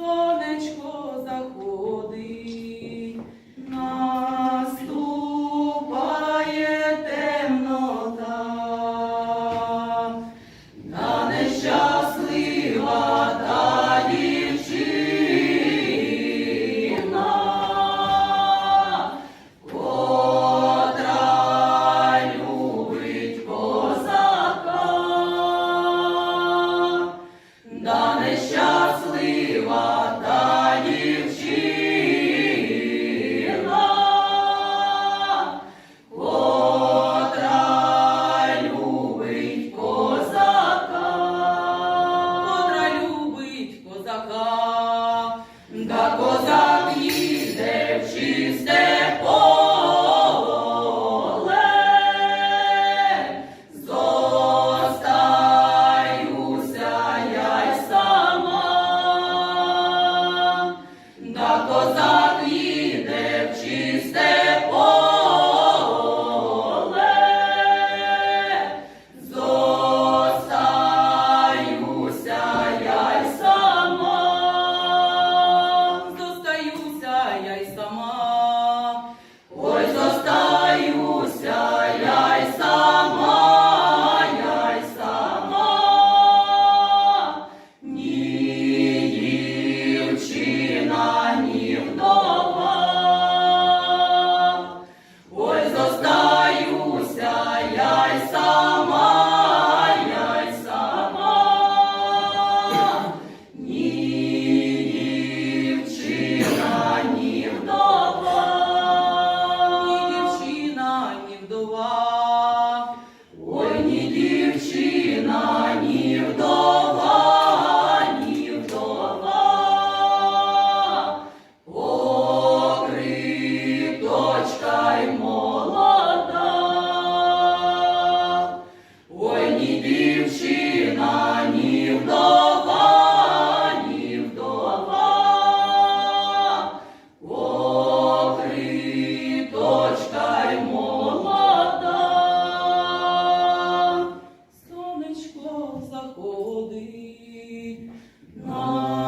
сонечко заходить, Да Amen.